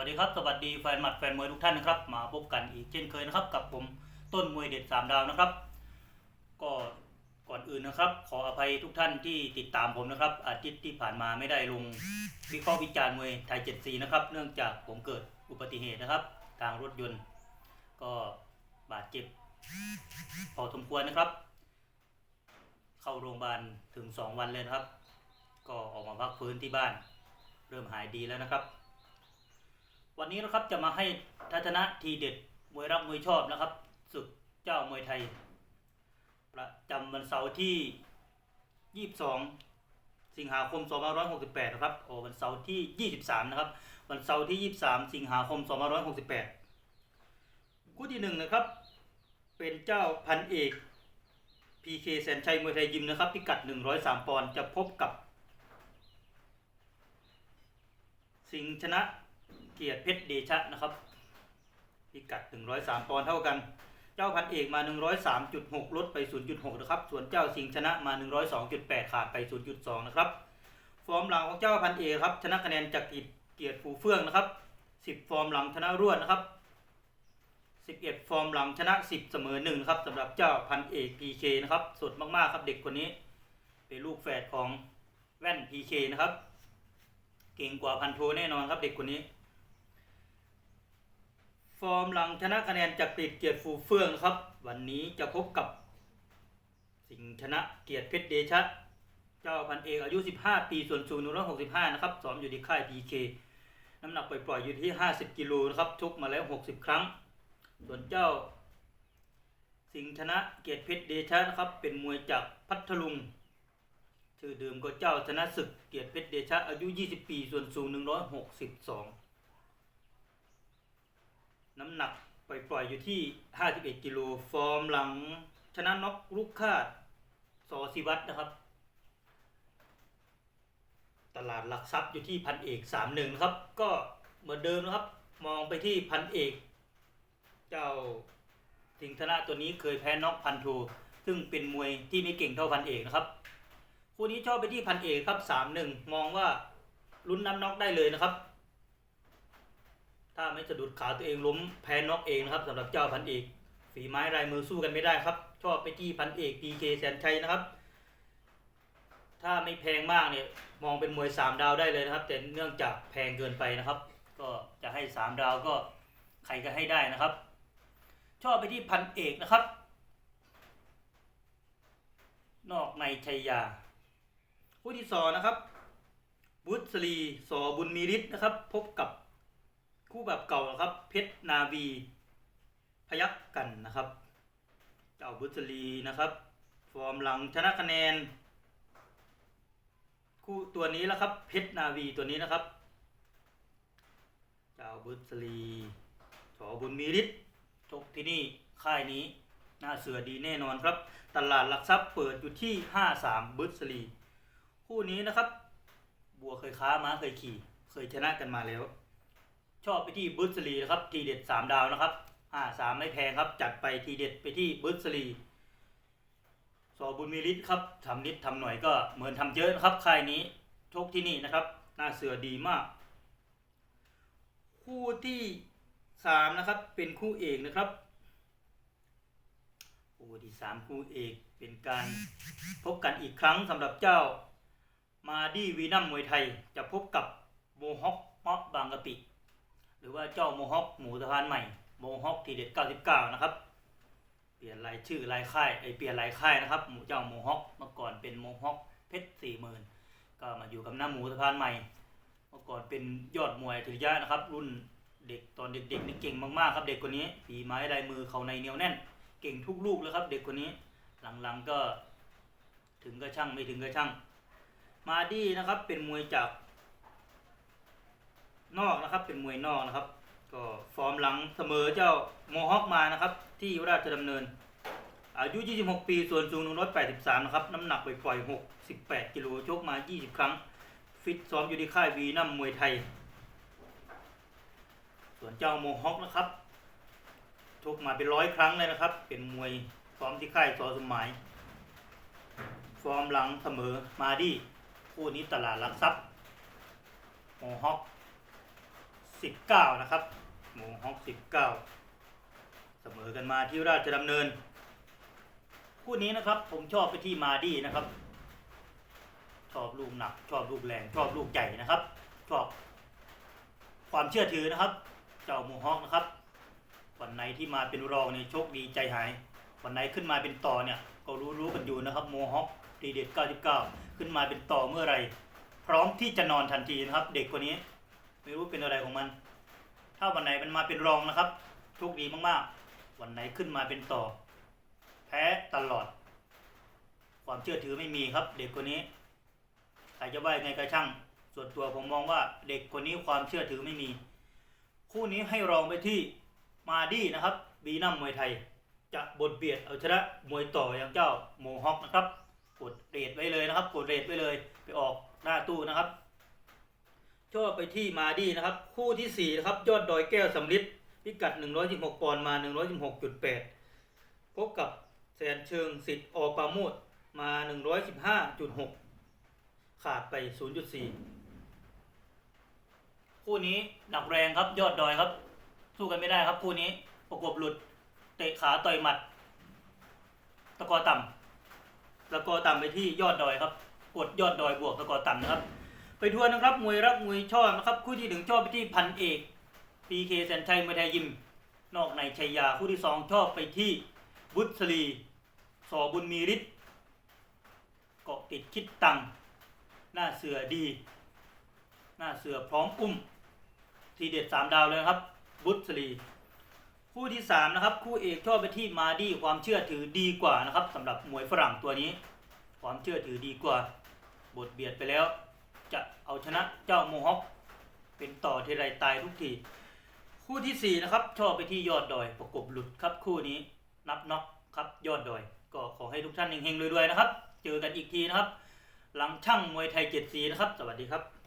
วัสดีครับสวัสดีแฟนหมัดแฟนมวยทุกท่านนะครับ มาพบกันอีกเช่นเคยนะครับ กับผมต้นมวยเด็ดสามดาวนะครับ ก็ก่อนอื่นนะครับ ขออภัยทุกท่านที่ติดตามผมนะครับ อาทิตย์ที่ผ่านมาไม่ได้ลงวิเคราะห์วิจารณ์มวยไทยเจ็ดสีนะครับ เนื่องจากผมเกิดอุบัติเหตุนะครับ ทางรถยนต์ ก็บาดเจ็บพอสมควรนะครับ เข้าโรงพยาบาลถึง 2 วันเลยนะครับ ก็ออกมาพักฟื้นที่บ้าน เริ่มหายดีแล้วนะครับ วันนี้นะครับจะมาให้ทัศนะทีเด็ดมวยรักมวยชอบนะครับศึกเจ้ามวยไทย ประจำวันเสาร์ที่ 22 สิงหาคม 2568 นะครับโอ้วันเสาร์ที่ 23 นะครับ วันเสาร์ที่ 23 สิงหาคม 2568 คู่ที่หนึ่งนะครับ เป็นเจ้าพันเอก PK แสนชัยมวยไทยยิมนะครับพิกัด 103 ปอนด์จะพบกับ สิงชนะ เกียรติเพชรเดชะนะครับ พิกัด 103ปอนด์เท่ากัน เจ้าพันเอกมา 103.6 ลดไป 0.6 นะครับ ส่วนเจ้าสิงชนะมา 102.8 ขาดไป 0.2 นะครับ ฟอร์มหลังของเจ้าพันเอกครับ ชนะคะแนนจากกิจเกียรติฟูเฟื่องนะครับ 10 ฟอร์มหลังชนะรวดนะครับ 11 ฟอร์มหลังชนะ 10 เสมอ1นะครับสำหรับเจ้าพันเอก PK นะครับ สดมากๆครับเด็กคนนี้ เป็นลูกแฝดของแว่น PK นะครับ เก่งกว่าพันโทแน่นอนครับเด็กคนนี้ ฟอร์มหลังชนะคะแนนจากกรีดเกียรติฟูเฟื่องครับ วันนี้จะพบกับ สิงห์ชนะเกียรติเพชรเดชะ เจ้าพันเอกอายุ 15 ปีส่วนสูง165 นะครับซ้อมอยู่ที่ค่าย PK น้ำหนักปล่อยๆอยู่ที่ 50 กิโลนะครับชกมาแล้ว 60 ครั้ง ส่วนเจ้า สิงห์ชนะเกียรติเพชรเดชะนะครับเป็นมวยจากพัทลุงชื่อเดิมก็เจ้าชนะศึกเกียรติเพชรเดชะอายุ 20 ปีส่วนสูง 162 น้ำหนักปล่อยๆอยู่ที่ 51 กิโล ฟอร์มหลัง ชนะน็อกลูกคาดสอศิวัตรนะครับ ตลาดหลักทรัพย์อยู่ที่พันเอก31นะครับ ก็เหมือนเดิมนะครับ มองไปที่พันเอก เจ้าสิงธนะตัวนี้เคยแพ้น็อกพันโทซึ่งเป็นมวยที่ไม่เก่งเท่าพันเอกนะครับ คู่นี้ชอบไปที่พันเอกครับสามหนึ่งมองว่าลุ้นน้ำน็อกได้เลยนะครับ ถ้าไม่สะดุดขาตัวเองล้มแพ้น็อกเองนะครับสำหรับเจ้าพันเอก ฝีไม้ลายมือสู้กันไม่ได้ครับ ชอบไปที่พันเอกพีเคแสนชัยนะครับ ถ้าไม่แพงมากเนี่ยมองเป็นมวยสามดาวได้เลยนะครับ แต่เนื่องจากแพงเกินไปนะครับ ก็จะให้สามดาวก็ใครก็ให้ได้นะครับ ชอบไปที่พันเอกนะครับ นอกในชัยยาคู่ที่สองนะครับบุตรีสอบุญมีฤทธิ์นะครับ พบกับ คู่แบบเก่านะครับ เพชรนาวี พยักกันนะครับเจ้าบุตรีนะครับ ฟอร์มหลังชนะคะแนน คู่ตัวนี้แล้วครับ เพชรนาวีตัวนี้นะครับ เจ้าบุตรีสอบุญมีฤทธิ์ชกที่นี่ค่ายนี้น่าเสือดีแน่นอนครับ ตลาดหลักทรัพย์เปิดอยู่ที่ 53 บุตรีคู่นี้นะครับ บัวเคยค้าม้าเคยขี่ เคยชนะกันมาแล้ว ชอบไปที่บุตรีนะครับ ทีเด็ด3ดาวนะครับอ่าสามไม่แพงครับ จัดไปทีเด็ดไปที่บุตรีสอบุญมีฤทธิ์ครับทำนิดทำหน่อยก็เหมือนทำเยอะนะครับค่ายนี้ชกที่นี่นะครับ หน่าเสือดีมาก คู่ที่สามนะครับเป็นคู่เอกนะครับคู่ที่สามคู่เอกเป็นการพบกันอีกครั้งสำหรับเจ้ามาดี้วีนัมมวยไทย จะพบกับโมฮอคเมาะบางกะปิ หรือว่าเจ้าโมฮอคหมูสะพานใหม่โมฮอคทีเด็ด99 นะครับ เปลี่ยนรายชื่อรายค่ายไอเปลี่ยนรายค่ายนะครับ หมูเจ้าโมฮอคเมื่อก่อนเป็นโมฮอคเพชรสี่หมื่นก็มาอยู่กับหน้าหมูสะพานใหม่ เมื่อก่อนเป็นยอดมวยอัจฉริยะนะครับ รุ่นเด็กตอนเด็กๆนี่เก่งมากๆครับ เด็กคนนี้ฝีไม้ลายมือเขาในเหนียวแน่น เก่งทุกลูกเลยครับ เด็กคนนี้หลังๆก็ถึงก็ช่างไม่ถึงก็ช่าง มาดี้นะครับเป็นมวยจาก นอกนะครับ เป็นมวยนอกนะครับ ก็ฟอร์มหลังเสมอเจ้าโมฮอคมานะครับ ที่ราชดำเนิน อายุ 26 ปี ส่วนสูง 183 นะครับ น้ำหนักปล่อยๆ68 กิโลชกมา 20 ครั้ง ฟิตซ้อมอยู่ที่ค่ายวีนัมมวยไทย ส่วนเจ้าโมฮอคนะครับชกมาเป็นร้อยครั้งเลยนะครับ เป็นมวยซ้อมที่ค่ายสอสมหมายฟอร์มหลังเสมอมาดีคู่นี้ตลาดหลักทรัพย์โมฮอค สิบเก้านะครับโมฮอคสิบเก้าเสมอกันมาที่ราชดำเนิน คู่นี้นะครับผมชอบไปที่มาดี้นะครับ ชอบลูกหนัก ชอบลูกแรงชอบลูกใหญ่นะครับ ชอบความเชื่อถือนะครับ เจ้าโมฮอคนะครับ วันไหนที่มาเป็นรองเนี่ยโชคดีใจหาย วันไหนขึ้นมาเป็นต่อเนี่ยก็รู้รู้กันอยู่นะครับโมฮอคดีเด็ด99 ขึ้นมาเป็นต่อเมื่อไรพร้อมที่จะนอนทันทีนะครับ เด็กคนนี้ ไม่รู้เป็นอะไรของมัน ถ้าวันไหนมันมาเป็นรองนะครับโชคดีมากๆ วันไหนขึ้นมาเป็นต่อ แพ้ตลอด ความเชื่อถือไม่มีครับ เด็กคนนี้ใครจะว่ายังไงก็ช่าง ส่วนตัวผมมองว่าเด็กคนนี้ความเชื่อถือไม่มี คู่นี้ให้รองไปที่มาดี้นะครับ บีนัมมวยไทย จะบทเบียดเอาชนะมวยต่ออย่างเจ้าโมฮอคนะครับ กดเรทไว้เลยนะครับ กดเรทไว้เลย ไปออกหน้าตู้นะครับ ชอบไปที่มาดี้นะครับ คู่ที่สี่นะครับ ยอดดอยแก้วสำลิดพิกัด 116 ปอนด์มา 116.8 พบกับแสนเชิงสิทธิ์อปาโมดมา 115.6 ขาดไป 0.4 คู่นี้หนักแรงครับยอดดอยครับ สู้กันไม่ได้ครับคู่นี้ประกบหลุด เตะขาต่อยหมัด ตะกอต่ำตะกอต่ำไปที่ยอดดอยครับ กดยอดดอยบวกตะกอต่ำนะครับ ไปทัวนนะครับมวยรักมวยชอบนะครับ คู่ที่หนึ่งชอบไปที่พันเอกปีเคแสนชัยมวยไทยยิม นอกในชัยยาคู่ที่สองชอบไปที่บุษรีสอบุญมีฤทธิ์เกาะติดคิดตัง หน้าเสือดี หน้าเสือพร้อมอุ้ม ทีเด็ดสามดาวเลยครับ บุษรีคู่ที่สามนะครับ คู่เอกชอบไปที่มาดี้ความเชื่อถือดีกว่านะครับสำหรับมวยฝรั่งตัวนี้ ความเชื่อถือดีกว่า บทเบียดไปแล้ว จะเอาชนะเจ้าโมฮอคเป็นต่อทีไรตายทุกที คู่ที่สี่นะครับชอบไปที่ยอดดอย ประกบหลุดครับคู่นี้นับน็อกครับยอดดอย ก็ขอให้ทุกท่านเฮงๆรวยๆนะครับ เจอกันอีกทีนะครับ หลังช่างมวยไทยเจ็ดสีนะครับ สวัสดีครับ